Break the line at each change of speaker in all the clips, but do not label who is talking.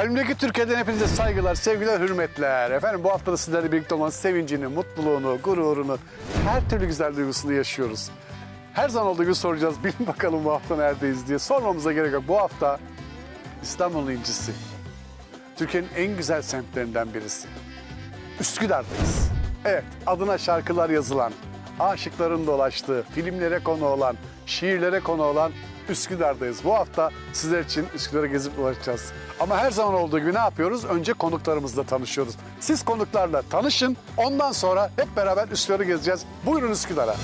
Kalbimdeki Türkiye'den hepinize saygılar, sevgiler, hürmetler. Efendim bu hafta da sizlerle birlikte olmanın sevincini, mutluluğunu, gururunu, her türlü güzel duygusunu yaşıyoruz. Her zaman olduğu gibi soracağız. Bilin bakalım bu hafta neredeyiz diye. Sormamıza gerek yok. Bu hafta İstanbul'un incisi. Türkiye'nin en güzel semtlerinden birisi. Üsküdar'dayız. Evet, adına şarkılar yazılan, aşıkların dolaştığı, filmlere konu olan, şiirlere konu olan Üsküdar'dayız. Bu hafta sizler için Üsküdar'ı gezip dolaşacağız. Ama her zaman olduğu gibi ne yapıyoruz? Önce konuklarımızla tanışıyoruz. Siz konuklarla tanışın, ondan sonra hep beraber Üsküdar'ı gezeceğiz. Buyurun Üsküdar'a.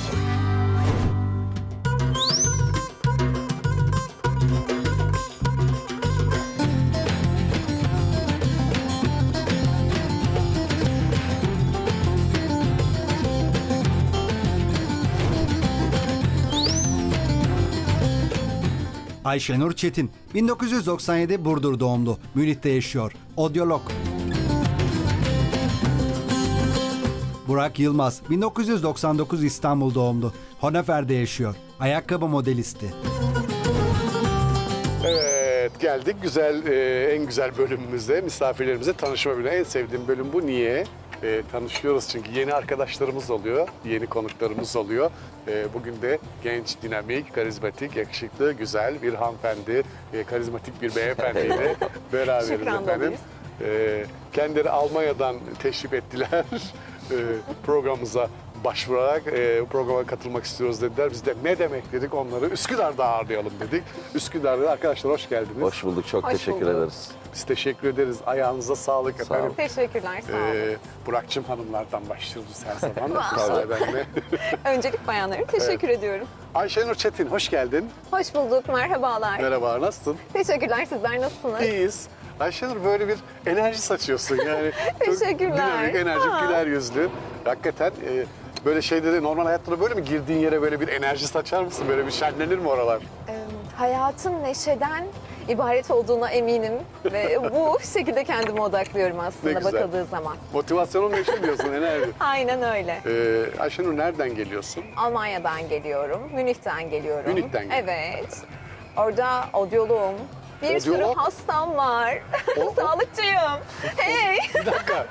Ayşenur Çetin, 1997 Burdur doğumlu, Münih'te yaşıyor, odyolog. Burak Yılmaz, 1999 İstanbul doğumlu, Honefer'de yaşıyor, ayakkabı modelisti.
Evet geldik güzel e, en güzel bölümümüzde misafirlerimize tanışma bölümü. En sevdiğim bölüm bu niye? E, tanışıyoruz çünkü yeni arkadaşlarımız oluyor, yeni konuklarımız oluyor. E, bugün de genç, dinamik, karizmatik, yakışıklı, güzel bir hanımefendi, e, karizmatik bir beyefendiyle beraberiz
Şükran
efendim. E, kendileri Almanya'dan teşrif ettiler e, programımıza başvurarak e, programa katılmak istiyoruz dediler. Biz de ne demek dedik onları Üsküdar'da ağırlayalım dedik. Üsküdar'da arkadaşlar hoş geldiniz.
Hoş bulduk, çok
Hoş
teşekkür
bulduk.
ederiz.
Biz teşekkür ederiz. Ayağınıza sağlık
Sağ
efendim.
olun.
Teşekkürler, sağ olun.
Ee, Burak'cığım hanımlardan başlıyoruz her zaman.
Wow.
Müsaadenle.
Öncelik bayanlara teşekkür ediyorum.
Ayşenur Çetin hoş geldin.
Hoş bulduk, merhabalar.
Merhaba nasılsın?
Teşekkürler, sizler nasılsınız?
İyiyiz. Ayşenur böyle bir enerji saçıyorsun yani. Çok
Teşekkürler.
Dinamik, enerjik,
Ha.
güler yüzlü. Hakikaten e, böyle şeyde de normal hayatta da böyle mi girdiğin yere böyle bir enerji saçar mısın? Böyle bir şenlenir mi oralar?
Ee, hayatın neşeden ibaret olduğuna eminim ve bu şekilde kendime odaklıyorum aslında bakıldığı zaman.
Motivasyonun neşe diyorsun enerji.
Aynen öyle.
Ee, Ayşenur nereden geliyorsun?
Almanya'dan geliyorum, Münih'ten geliyorum.
Münih'ten geliyorsun.
Evet. Orada odyoloğum. Bir sürü
Odyolog?
hastam var.
O-
Sağlıkçıyım. Hey!
Bir dakika.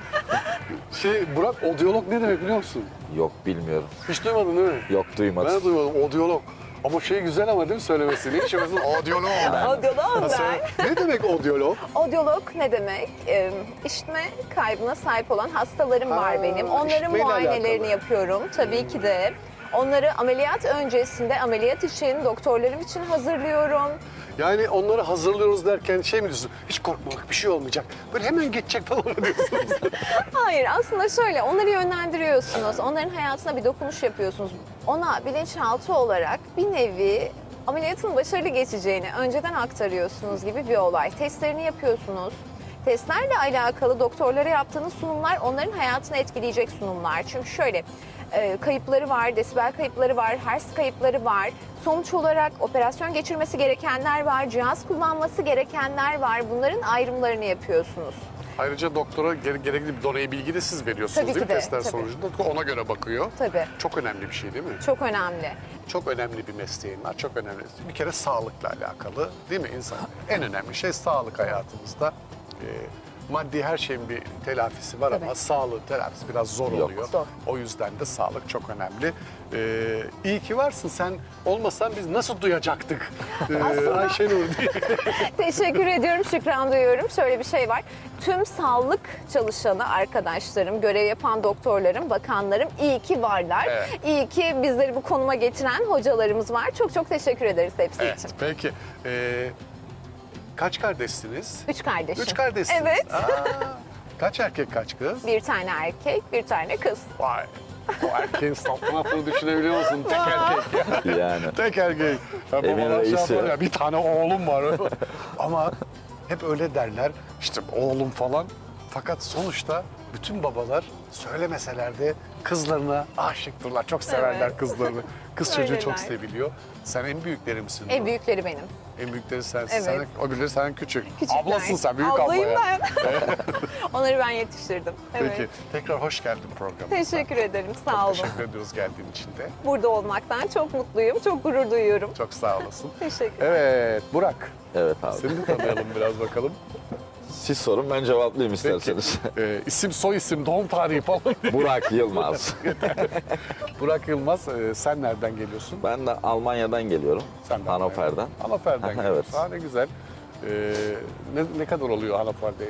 Şey Burak odyolog ne demek biliyor musun?
Yok bilmiyorum.
Hiç duymadın değil mi?
Yok
Ben
duymadım.
de duymadım odyolog. Ama şey güzel ama değil mi söylemesi? Ne işe mesela odyolog? Nasıl?
ben.
Ne demek odyolog?
Odyolog ne demek? Ee, işitme kaybına sahip olan hastalarım
Ha,
var benim. Onların muayenelerini
alakalı.
yapıyorum tabii ki de. Onları ameliyat öncesinde ameliyat için doktorlarım için hazırlıyorum.
Yani onları hazırlıyoruz derken şey mi diyorsun? Hiç korkmamak bir şey olmayacak. Böyle hemen geçecek falan mı diyorsunuz?
Hayır aslında şöyle onları yönlendiriyorsunuz. Onların hayatına bir dokunuş yapıyorsunuz. Ona bilinçaltı olarak bir nevi ameliyatın başarılı geçeceğini önceden aktarıyorsunuz gibi bir olay. Testlerini yapıyorsunuz. Testlerle alakalı doktorlara yaptığınız sunumlar onların hayatını etkileyecek sunumlar. Çünkü şöyle e, kayıpları var, desibel kayıpları var, hertz kayıpları var. Sonuç olarak operasyon geçirmesi gerekenler var, cihaz kullanması gerekenler var. Bunların ayrımlarını yapıyorsunuz.
Ayrıca doktora gere- gerekli bir donayı bilgi de siz veriyorsunuz
Tabii
değil mi
de,
testler
tabii.
sonucunda? Ona göre bakıyor.
Tabii.
Çok önemli bir şey değil mi?
Çok önemli.
Çok önemli bir mesleğin var. Çok önemli. Bir kere sağlıkla alakalı değil mi insan? En önemli şey sağlık hayatımızda. Ee, maddi her şeyin bir telafisi var ama sağlığın telafisi biraz zor
Yok.
oluyor.
Zor.
O yüzden de sağlık çok önemli. Ee, iyi ki varsın. Sen olmasan biz nasıl duyacaktık ee, Ayşenur diye.
Teşekkür ediyorum, şükran duyuyorum. Şöyle bir şey var. Tüm sağlık çalışanı arkadaşlarım, görev yapan doktorlarım, bakanlarım iyi ki varlar.
Evet.
İyi ki bizleri bu konuma getiren hocalarımız var. Çok çok teşekkür ederiz hepsi
Evet,
için.
peki. Ee, kaç kardeşsiniz?
Üç kardeşim.
Üç kardeşsiniz.
Evet.
Aa, kaç erkek kaç kız?
Bir tane erkek, bir tane kız.
Vay. O erkeğin saltanatını düşünebiliyor musun? Tek erkek ya.
Yani.
Tek erkek. Ya
Evin
babalar şey
reisi.
yapar ya, bir tane oğlum var. Ama hep öyle derler. İşte oğlum falan. Fakat sonuçta bütün babalar söylemeseler de kızlarına aşıktırlar. Çok severler
Evet.
kızlarını. Kız çocuğu çok
Öyleler.
seviliyor. Sen en büyükleri misin?
En büyükleri benim.
En büyükleri sensin.
Evet.
Sen, öbürleri senden küçük.
Küçükler.
Ablasın sen, büyük abla
Ablayım
ya.
ben. Onları ben yetiştirdim. Evet.
Peki, tekrar hoş geldin programımıza.
Teşekkür ederim, sağ olun.
Teşekkür ediyoruz geldiğin için de.
Burada olmaktan çok mutluyum, çok gurur duyuyorum.
Çok sağ olasın.
Teşekkürler.
Evet, Burak.
Evet abi.
Seni de tanıyalım biraz bakalım.
Siz sorun ben cevaplayayım isterseniz.
Ee, isim, soy isim, doğum tarihi falan.
Burak Yılmaz.
Burak Yılmaz, e, sen nereden geliyorsun?
Ben de Almanya'dan geliyorum.
Sen de
Hannover'den.
Hannover'den
Evet.
geliyorsun. Ha, ne güzel. Ee, ne, ne kadar oluyor Hannover'de?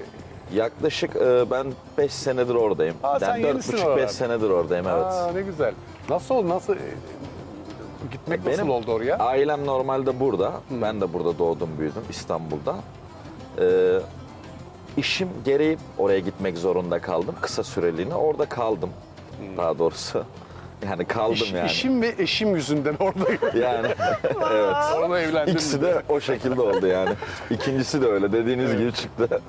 Yaklaşık e, ben 5 senedir oradayım.
Aa, sen yenisin
4,5-5
oralarda.
senedir oradayım evet.
Aa, ne güzel. Nasıl oldu? Nasıl? e, gitmek nasıl
Benim
oldu oraya?
Ailem normalde burada. Ben de burada doğdum büyüdüm İstanbul'da. Ee, işim gereği oraya gitmek zorunda kaldım. Kısa süreliğine orada kaldım. Daha doğrusu. Yani kaldım
İş-
yani.
İşim ve eşim yüzünden oradayım.
Yani evet.
Sonra evlendim.
İkisi de o şekilde oldu yani. İkincisi de öyle dediğiniz gibi çıktı.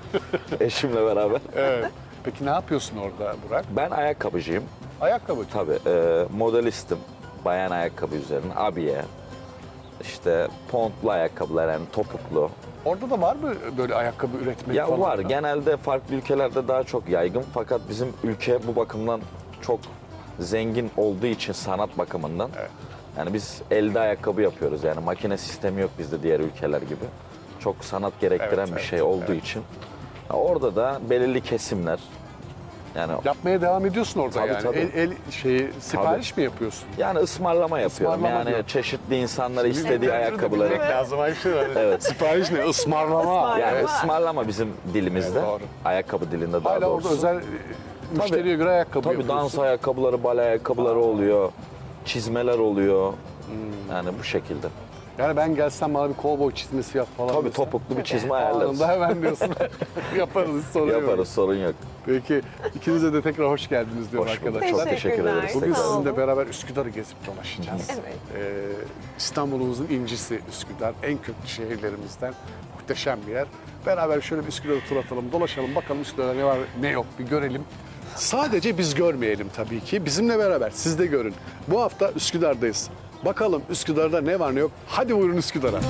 Eşimle beraber.
Evet. Peki ne yapıyorsun orada Burak?
Ben ayakkabıcıyım.
Ayakkabı.
Tabii e, modelistim. Bayan ayakkabı üzerine. Abiye. İşte pontlu ayakkabılar yani topuklu.
Orada da var mı böyle ayakkabı üretmek
Ya
falan?
var.
da?
Genelde farklı ülkelerde daha çok yaygın. Fakat bizim ülke bu bakımdan çok zengin olduğu için sanat bakımından.
Evet.
Yani biz elde ayakkabı yapıyoruz. Yani makine sistemi yok bizde diğer ülkeler gibi. Çok sanat gerektiren
Evet,
bir
evet,
şey olduğu
evet.
için. Ha, Orada da belirli kesimler yani
Yapmaya devam ediyorsun orada
Tabii,
yani.
tabii.
El, el şeyi sipariş mi yapıyorsun?
yani ısmarlama yapıyorum.
Ismarlama
yani
diyor.
çeşitli insanlara istediği ayakkabıları.
Bilmek lazım Ayşe.
Evet.
Sipariş ne? Ismarlama.
Yani
Evet.
ısmarlama bizim dilimizde.
Evet, doğru.
Ayakkabı dilinde daha
Hala
doğrusu.
orada özel e, müşteriye göre ayakkabı
Tabii
yapıyorsun.
dans ayakkabıları, bale ayakkabıları oluyor. Çizmeler oluyor. Yani bu şekilde.
Yani ben gelsem bana bir kovboy çizmesi yap falan.
Tabii
desen,
topuklu bir çizme ayarlarız.
Anında hemen diyorsun. Yaparız hiç sorun yok.
Yaparız sorun yok.
Peki ikinize de tekrar hoş geldiniz diyorum
Hoş bulduk.
arkadaşlar.
Çok teşekkür ederiz.
Bugün
Sağ
sizinle
olun.
beraber Üsküdar'ı gezip dolaşacağız.
Evet.
Ee, İstanbul'umuzun incisi Üsküdar. En köklü şehirlerimizden muhteşem bir yer. Beraber şöyle bir Üsküdar'ı tur atalım, dolaşalım. Bakalım Üsküdar'da ne var ne yok bir görelim. Sadece biz görmeyelim tabii ki. Bizimle beraber siz de görün. Bu hafta Üsküdar'dayız. Bakalım Üsküdar'da ne var ne yok. Hadi buyurun Üsküdar'a.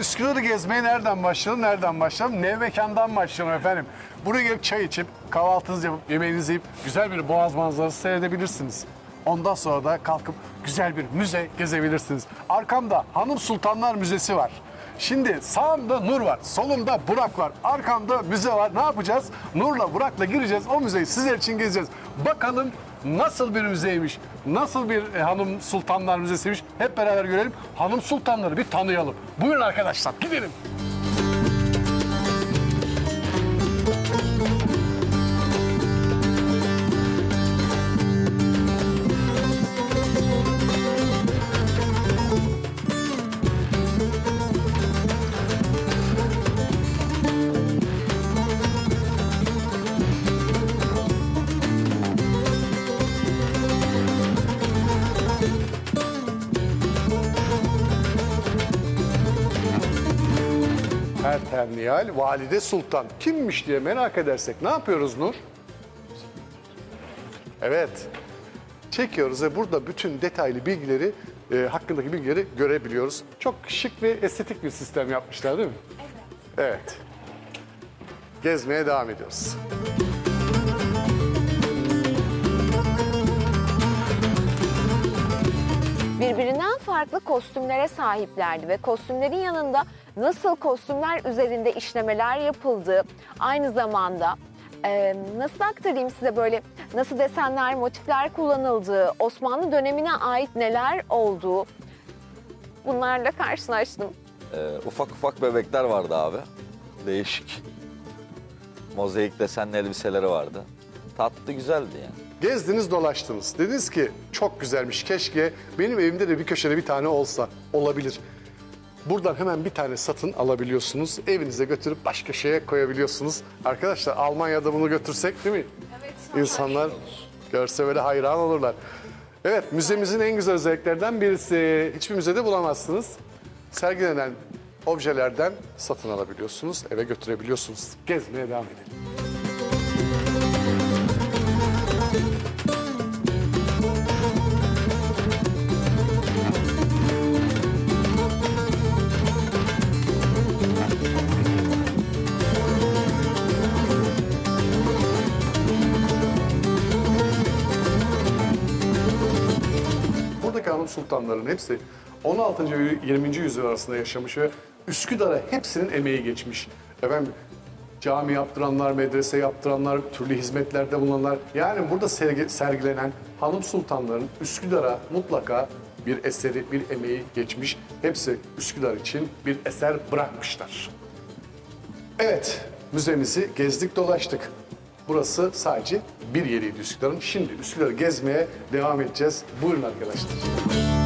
Üsküdar'ı gezmeye nereden başlayalım? Nereden başlayalım? Nev mekandan başlayalım efendim. Buraya gelip çay içip, kahvaltınızı yapıp, yemeğinizi yiyip güzel bir boğaz manzarası seyredebilirsiniz. Ondan sonra da kalkıp güzel bir müze gezebilirsiniz. Arkamda Hanım Sultanlar Müzesi var. Şimdi sağımda Nur var, solumda Burak var, arkamda müze var. Ne yapacağız? Nur'la Burak'la gireceğiz. O müzeyi sizler için gezeceğiz. Bakalım nasıl bir müzeymiş, nasıl bir e, Hanım Sultanlar Müzesi'ymiş. Hep beraber görelim. Hanım Sultanları bir tanıyalım. Buyurun arkadaşlar, gidelim. Nihal, Valide Sultan. Kimmiş diye merak edersek ne yapıyoruz Nur? Evet. Çekiyoruz ve burada bütün detaylı bilgileri, e, hakkındaki bilgileri görebiliyoruz. Çok şık ve estetik bir sistem yapmışlar değil mi? Evet. Evet. Gezmeye devam ediyoruz.
Farklı kostümlere sahiplerdi ve kostümlerin yanında nasıl kostümler üzerinde işlemeler yapıldığı, aynı zamanda e, nasıl aktarayım size böyle nasıl desenler, motifler kullanıldığı, Osmanlı dönemine ait neler olduğu bunlarla karşılaştım.
Ee, ufak ufak bebekler vardı abi. Değişik. Mozaik desenli elbiseleri vardı. Tatlı güzeldi yani.
Gezdiniz dolaştınız. Dediniz ki çok güzelmiş keşke benim evimde de bir köşede bir tane olsa. Olabilir. Buradan hemen bir tane satın alabiliyorsunuz. Evinize götürüp baş köşeye koyabiliyorsunuz. Arkadaşlar Almanya'da bunu götürsek değil mi? Evet. İnsanlar görse böyle hayran olurlar. Evet müzemizin en güzel özelliklerinden birisi. Hiçbir müzede bulamazsınız. Sergilenen objelerden satın alabiliyorsunuz. Eve götürebiliyorsunuz. Gezmeye devam edelim. Sultanların hepsi 16. ve 20. yüzyıl arasında yaşamış ve Üsküdar'a hepsinin emeği geçmiş. Efendim cami yaptıranlar, medrese yaptıranlar, türlü hizmetlerde bulunanlar. Yani burada sergi- sergilenen hanım sultanların Üsküdar'a mutlaka bir eseri, bir emeği geçmiş. Hepsi Üsküdar için bir eser bırakmışlar. Evet, müzemizi gezdik dolaştık. Burası sadece bir yeriydi Üsküdar'ın. Şimdi Üsküdar'ı gezmeye devam edeceğiz. Buyurun arkadaşlar.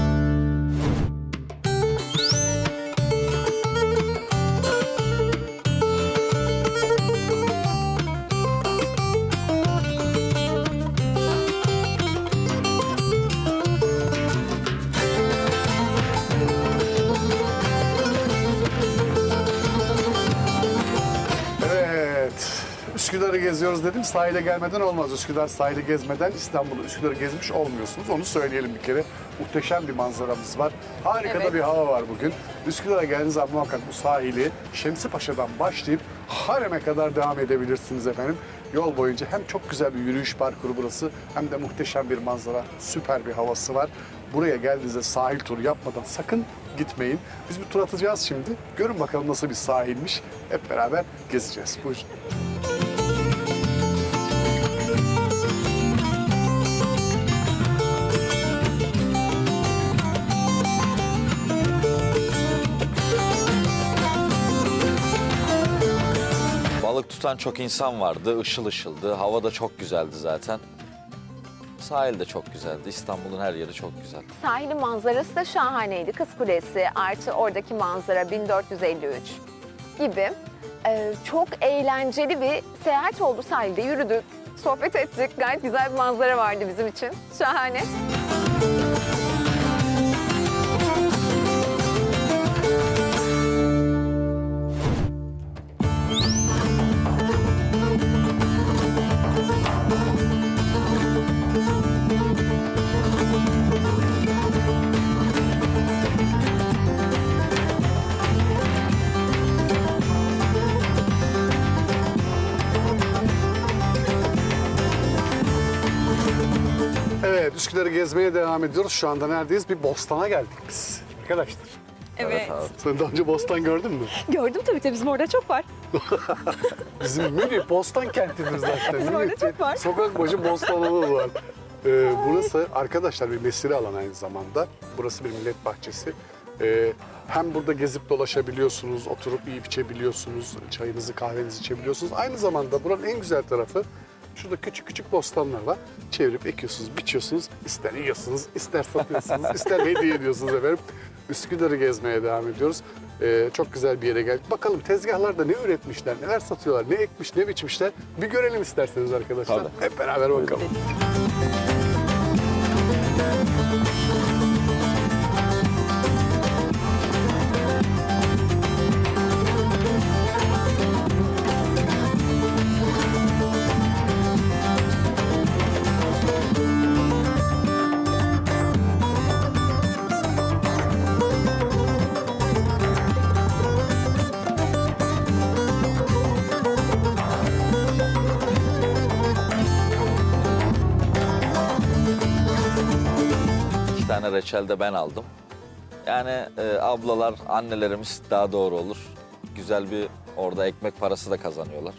Üsküdar'ı geziyoruz dedim. Sahile gelmeden olmaz. Üsküdar sahili gezmeden İstanbul'u, Üsküdar'ı gezmiş olmuyorsunuz. Onu söyleyelim bir kere. Muhteşem bir manzaramız var. Harika da
Evet.
bir hava var bugün. Üsküdar'a geldiğiniz zaman muhakkak bu sahili Şemsi Paşa'dan başlayıp Harem'e kadar devam edebilirsiniz efendim. Yol boyunca hem çok güzel bir yürüyüş parkuru burası hem de muhteşem bir manzara, süper bir havası var. Buraya geldiğinizde sahil turu yapmadan sakın gitmeyin. Biz bir tur atacağız şimdi. Görün bakalım nasıl bir sahilmiş. Hep beraber gezeceğiz. Buyurun.
Tutan çok insan vardı. Işıl ışıldı. Hava da çok güzeldi zaten. Sahil de çok güzeldi. İstanbul'un her yeri çok güzel.
Sahilin manzarası da şahaneydi. Kız Kulesi artı oradaki manzara 1453 gibi. Ee, çok eğlenceli bir seyahat oldu sahilde. Yürüdük, sohbet ettik. Gayet güzel bir manzara vardı bizim için. Şahane.
Gezmeye devam ediyoruz. Şu anda neredeyiz? Bir bostana geldik biz arkadaşlar.
Evet.
Sen daha önce bostan gördün mü?
Gördüm tabii tabii bizim orada çok var.
Bizim mini bostan kentimiz zaten.
Bizim orada çok var.
Sokak başı bostanımız var. Ee, burası arkadaşlar bir mesire alan aynı zamanda. Burası bir millet bahçesi. Ee, hem burada gezip dolaşabiliyorsunuz, oturup yiyip içebiliyorsunuz, çayınızı kahvenizi içebiliyorsunuz. Aynı zamanda buranın en güzel tarafı şurada küçük küçük bostanlar var. Çevirip ekiyorsunuz, biçiyorsunuz. İster yiyorsunuz, ister satıyorsunuz, ister hediye ediyorsunuz efendim. Üsküdar'ı gezmeye devam ediyoruz. Ee, çok güzel bir yere geldik. Bakalım tezgahlarda ne üretmişler, neler satıyorlar, ne ekmiş, ne biçmişler. Bir görelim isterseniz arkadaşlar.
Tabii.
Hep beraber bakalım.
İki tane reçel de ben aldım. Yani e, ablalar, annelerimiz daha doğru olur. Güzel bir orada ekmek parası da kazanıyorlar.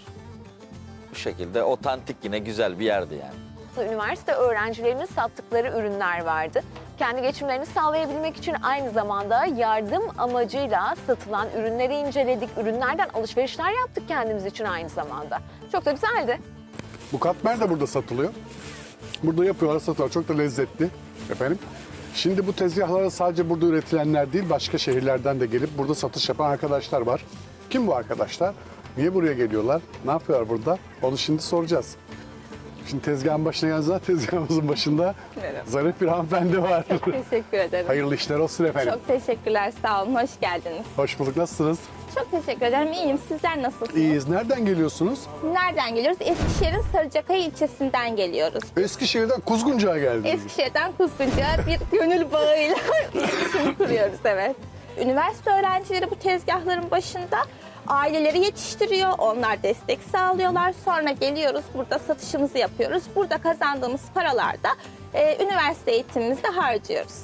Bu şekilde otantik yine güzel bir yerdi yani.
Üniversite öğrencilerinin sattıkları ürünler vardı. Kendi geçimlerini sağlayabilmek için aynı zamanda yardım amacıyla satılan ürünleri inceledik. Ürünlerden alışverişler yaptık kendimiz için aynı zamanda. Çok da güzeldi.
Bu katmer de burada satılıyor. Burada yapıyorlar, satıyorlar. Çok da lezzetli efendim. Şimdi bu tezgahlara sadece burada üretilenler değil, başka şehirlerden de gelip burada satış yapan arkadaşlar var. Kim bu arkadaşlar? Niye buraya geliyorlar? Ne yapıyorlar burada? Onu şimdi soracağız. Şimdi tezgahın başına zaman tezgahımızın başında
Merhaba.
zarif bir hanımefendi var.
Teşekkür ederim.
Hayırlı işler olsun efendim.
Çok teşekkürler sağ olun hoş geldiniz.
Hoş bulduk. Nasılsınız?
Çok teşekkür ederim iyiyim sizler nasılsınız?
İyiyiz. Nereden geliyorsunuz?
Nereden geliyoruz? Eskişehir'in Sarıcakaya ilçesinden geliyoruz.
Eskişehir'den Kuzguncu'ya geldiniz.
Eskişehir'den Kuzguncu'ya bir gönül bağıyla iletişim kuruyoruz evet. Üniversite öğrencileri bu tezgahların başında aileleri yetiştiriyor. Onlar destek sağlıyorlar. Sonra geliyoruz burada satışımızı yapıyoruz. Burada kazandığımız paralar da e, üniversite eğitimimizde harcıyoruz.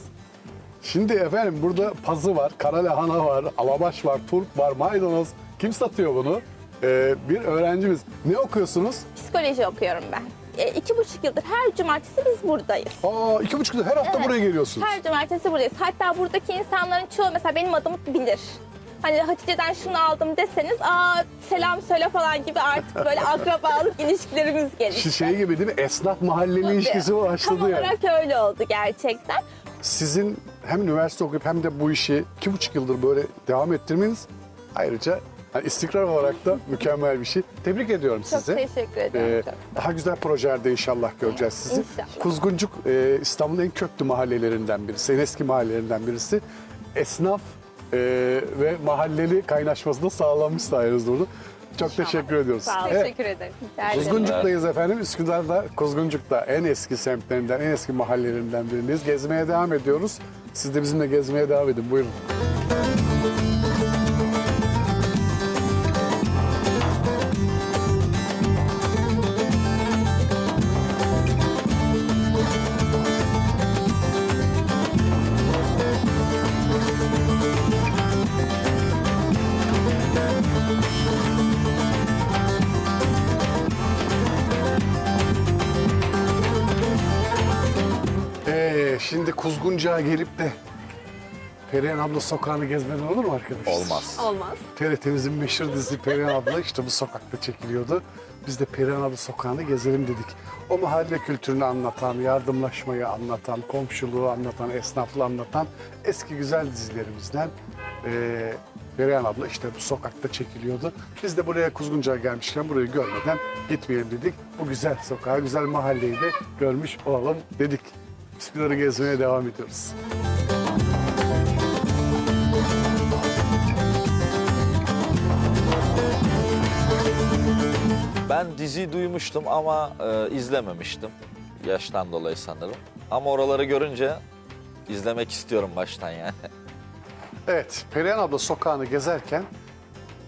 Şimdi efendim burada pazı var, kara lahana var, alabaş var, turp var, maydanoz. Kim satıyor bunu? Ee, bir öğrencimiz. Ne okuyorsunuz?
Psikoloji okuyorum ben. E, iki buçuk yıldır her cumartesi biz buradayız.
Aa iki buçuk yıl her hafta
Evet.
buraya geliyorsunuz.
Her cumartesi buradayız. Hatta buradaki insanların çoğu mesela benim adımı bilir. Hani Hatice'den şunu aldım deseniz aa selam söyle falan gibi artık böyle akrabalık ilişkilerimiz gelişti.
Şey gibi değil mi? Esnaf mahalleli ilişkisi başladı
Tam
yani.
olarak öyle oldu gerçekten.
Sizin hem üniversite okuyup hem de bu işi iki buçuk yıldır böyle devam ettirmeniz ayrıca hani istikrar olarak da mükemmel bir şey. Tebrik ediyorum
Çok
sizi.
teşekkür ederim.
Ee, daha güzel projelerde inşallah göreceğiz sizi.
İnşallah.
Kuzguncuk e, İstanbul'un en köklü mahallelerinden birisi, en eski mahallelerinden birisi. Esnaf e, ve mahalleli kaynaşması da sağlanmış sayenizde orada. Çok teşekkür ediyoruz.
Sağ olun.
Teşekkür ederim.
Kuzguncuk'tayız efendim. Üsküdar'da Kuzguncuk'ta en eski semtlerinden, en eski mahallelerinden birindeyiz. Gezmeye devam ediyoruz. Siz de bizimle gezmeye devam edin. Buyurun. Kuzguncuk'a gelip de Perihan abla sokağını gezmeden olur mu arkadaşlar?
Olmaz.
Olmaz.
TRT'mizin meşhur dizisi Perihan abla işte bu sokakta çekiliyordu. Biz de Perihan abla sokağını gezelim dedik. O mahalle kültürünü anlatan, yardımlaşmayı anlatan, komşuluğu anlatan, esnaflığı anlatan eski güzel dizilerimizden eee Perihan abla işte bu sokakta çekiliyordu. Biz de buraya Kuzguncuk'a gelmişken burayı görmeden gitmeyelim dedik. Bu güzel sokağı, güzel mahalleyi de görmüş olalım dedik. Üsküdar'ı gezmeye devam ediyoruz.
Ben diziyi duymuştum ama e, izlememiştim. Yaştan dolayı sanırım. Ama oraları görünce izlemek istiyorum baştan yani.
Evet, Perihan abla sokağını gezerken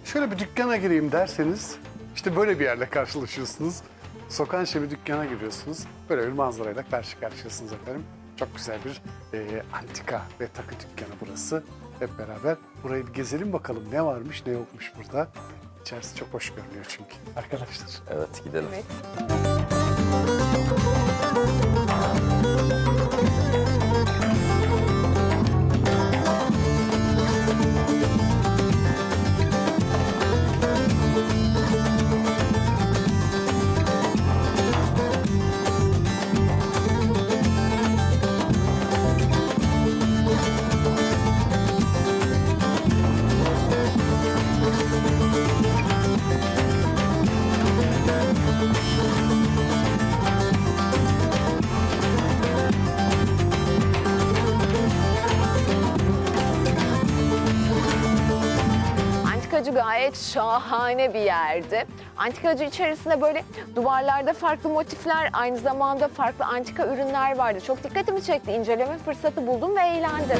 şöyle bir dükkana gireyim derseniz işte böyle bir yerle karşılaşıyorsunuz. Sokağın bir dükkana giriyorsunuz. Böyle bir manzarayla karşı karşıyasınız efendim. Çok güzel bir e, antika ve takı dükkanı burası. Hep beraber burayı bir gezelim bakalım ne varmış ne yokmuş burada. İçerisi çok hoş görünüyor çünkü arkadaşlar.
Evet gidelim.
Evet. Şahane bir yerdi. Antikacı içerisinde böyle duvarlarda farklı motifler, aynı zamanda farklı antika ürünler vardı. Çok dikkatimi çekti. İnceleme fırsatı buldum ve eğlendim.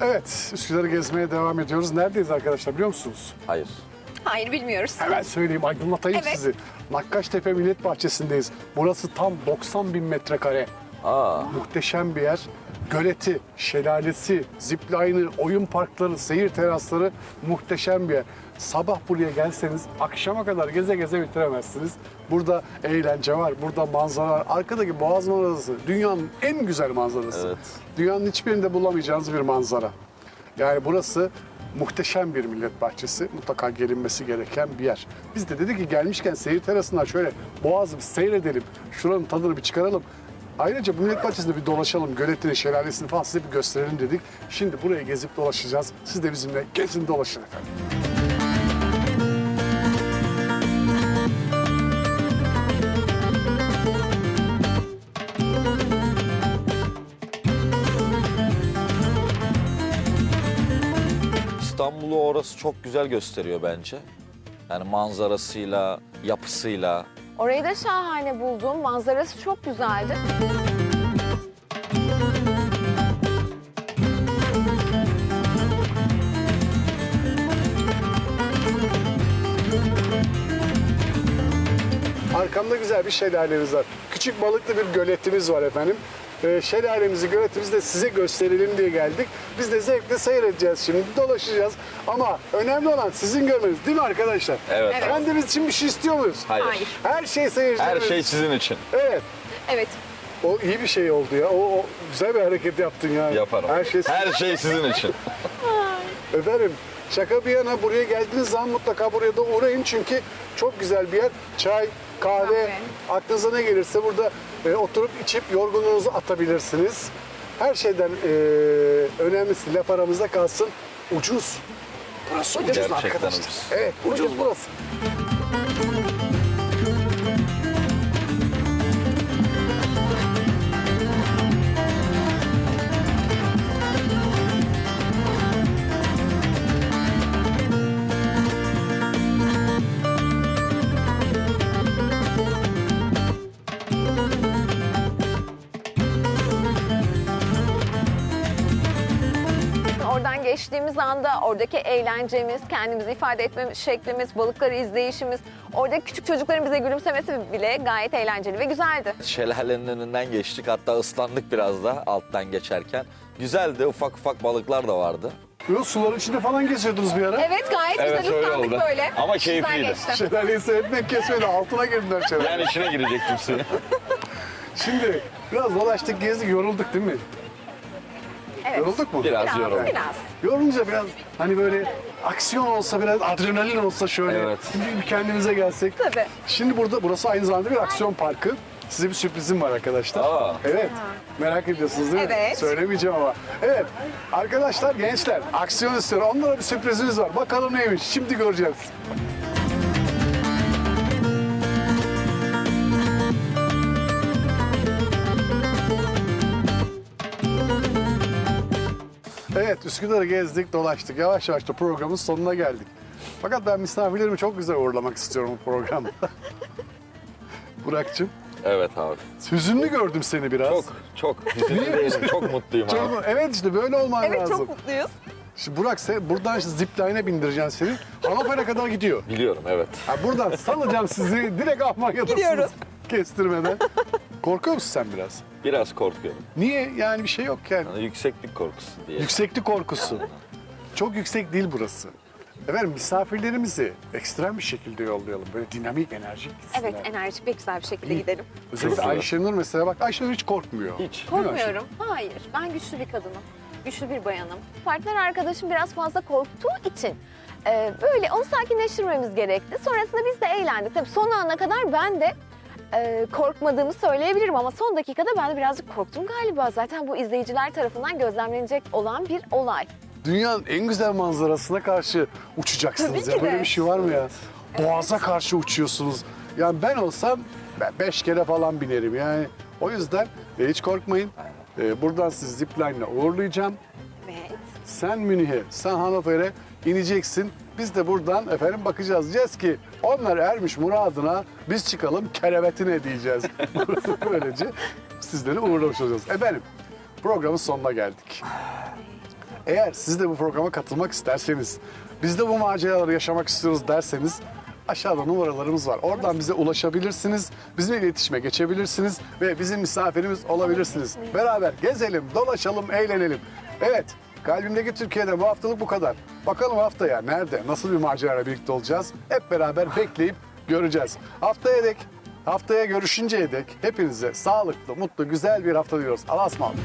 Evet, Üsküdar'ı gezmeye devam ediyoruz. Neredeyiz arkadaşlar biliyor musunuz?
Hayır.
Hayır bilmiyoruz.
Hemen söyleyeyim, aydınlatayım
Evet.
sizi. Nakkaştepe Millet Bahçesi'ndeyiz. Burası tam 90 bin metrekare.
Aa,
Muhteşem bir yer. Göleti, şelalesi, zipline'ı, oyun parkları, seyir terasları muhteşem bir yer. Sabah buraya gelseniz akşama kadar geze geze bitiremezsiniz. Burada eğlence var, burada manzara var. Arkadaki boğaz manzarası dünyanın en güzel manzarası.
Evet.
Dünyanın hiçbirinde bulamayacağınız bir manzara. Yani burası muhteşem bir millet bahçesi. Mutlaka gelinmesi gereken bir yer. Biz de dedik ki gelmişken seyir terasından şöyle boğazı seyredelim. Şuranın tadını bir çıkaralım. Ayrıca bu millet bahçesinde bir dolaşalım. Göletini, şelalesini falan size bir gösterelim dedik. Şimdi burayı gezip dolaşacağız. Siz de bizimle gezin dolaşın efendim.
orası çok güzel gösteriyor bence. Yani manzarasıyla, yapısıyla.
Orayı da şahane buldum. Manzarası çok güzeldi.
Arkamda güzel bir şelالemiz var. Küçük balıklı bir göletimiz var efendim. Ee, şelalemizi, göletimizi de size gösterelim diye geldik. Biz de zevkle seyredeceğiz şimdi, dolaşacağız. Ama önemli olan sizin görmeniz değil mi arkadaşlar?
Evet.
Evet.
Kendimiz için bir şey istiyor muyuz?
Hayır.
Hayır.
Her şey
Her
seyircilerimiz.
şey sizin için.
Evet.
Evet.
O iyi bir şey oldu ya. O, o güzel bir hareket yaptın ya.
Yaparım.
Her şey
Her şey sizin için.
Efendim şaka bir yana buraya geldiğiniz zaman mutlaka buraya da uğrayın çünkü çok güzel bir yer. Çay, kahve,
Kahve.
aklınıza ne gelirse burada e, oturup içip yorgunluğunuzu atabilirsiniz. Her şeyden e, önemlisi laf aramızda kalsın ucuz. Burası ucuz,
Gerçekten
arkadaşlar.
ucuz.
Evet ucuz burası.
Geçtiğimiz anda oradaki eğlencemiz, kendimizi ifade etme şeklimiz, balıkları izleyişimiz, oradaki küçük çocukların bize gülümsemesi bile gayet eğlenceli ve güzeldi.
Şelalenin önünden geçtik. Hatta ıslandık biraz da alttan geçerken. Güzeldi. Ufak ufak balıklar da vardı.
Yo, suların içinde falan geziyordunuz bir ara.
Evet gayet
Evet,
güzel
öyle
ıslandık
oldu.
böyle.
Ama keyifliydi.
Şelaleyi seyretmek kesmedi. Altına girdiler şelale.
Yani içine girecektim suya.
Şimdi biraz dolaştık gezdik yorulduk değil mi?
Evet.
Yorulduk mu?
Biraz
Biraz,
yoruldum.
biraz.
Yorulunca biraz hani böyle aksiyon olsa biraz adrenalin olsa şöyle
Evet.
bir, kendimize gelsek.
Tabii.
Şimdi burada burası aynı zamanda bir aksiyon parkı. Size bir sürprizim var arkadaşlar.
Aa.
Evet. Merak ediyorsunuz değil mi?
Evet.
Söylemeyeceğim ama. Evet. Arkadaşlar gençler aksiyon istiyor. Onlara bir sürprizimiz var. Bakalım neymiş. Şimdi göreceğiz. Evet Üsküdar'ı gezdik, dolaştık. Yavaş yavaş da programın sonuna geldik. Fakat ben misafirlerimi çok güzel uğurlamak istiyorum bu programda. Burak'cığım,
Evet abi.
hüzünlü gördüm seni biraz.
Çok çok hüzünlü değilim. Çok mutluyum abi.
Çok- evet işte böyle olman
Evet
lazım.
çok mutluyuz.
Şimdi Burak sen, buradan zipline'e bindireceğim seni. Hannover'e kadar gidiyor.
Biliyorum evet.
Ha, buradan salacağım sizi direkt Almanya'dasınız.
Gidiyoruz.
Kestirmeden. Korkuyor musun sen biraz?
Biraz korkuyorum.
Niye? Yani bir şey yok yani.
Yani yükseklik korkusu diye.
Yükseklik korkusu. Çok yüksek değil burası. Efendim misafirlerimizi ekstrem bir şekilde yollayalım. Böyle dinamik, enerjik gitsinler.
Evet enerjik ve güzel bir şekilde gidelim.
Özellikle
Çok
Ayşenur mesela bak Ayşenur hiç korkmuyor.
Hiç.
Değil mi Ayşenur?
Korkmuyorum. Hayır. Ben güçlü bir kadınım. Güçlü bir bayanım. Partner arkadaşım biraz fazla korktuğu için e, böyle onu sakinleştirmemiz gerekti. Sonrasında biz de eğlendik. Tabii son ana kadar ben de e, korkmadığımı söyleyebilirim ama son dakikada ben de birazcık korktum galiba. Zaten bu izleyiciler tarafından gözlemlenecek olan bir olay.
Dünyanın en güzel manzarasına karşı uçacaksınız
Tabii
ya.
ki
Böyle
de.
bir şey var mı ya? Boğaza karşı uçuyorsunuz. Yani ben olsam ben beş kere falan binerim yani. O yüzden e, hiç korkmayın. E, buradan sizi zipline'la uğurlayacağım.
Evet.
Sen Münih'e, sen Hannover'e ineceksin. Biz de buradan efendim bakacağız. Diyeceğiz ki onlar ermiş muradına biz çıkalım kerevetine diyeceğiz. Böylece sizleri uğurlamış olacağız. Efendim programın sonuna geldik. Eğer siz de bu programa katılmak isterseniz, biz de bu maceraları yaşamak istiyoruz derseniz aşağıda numaralarımız var. Oradan bize ulaşabilirsiniz, bizimle iletişime geçebilirsiniz ve bizim misafirimiz olabilirsiniz. Beraber gezelim, dolaşalım, eğlenelim. Evet, kalbimdeki Türkiye'de bu haftalık bu kadar. Bakalım haftaya nerede, nasıl bir macerayla birlikte olacağız? Hep beraber bekleyip göreceğiz. Haftaya dek, haftaya görüşünceye dek hepinize sağlıklı, mutlu, güzel bir hafta diliyoruz. Allah'a ısmarladık.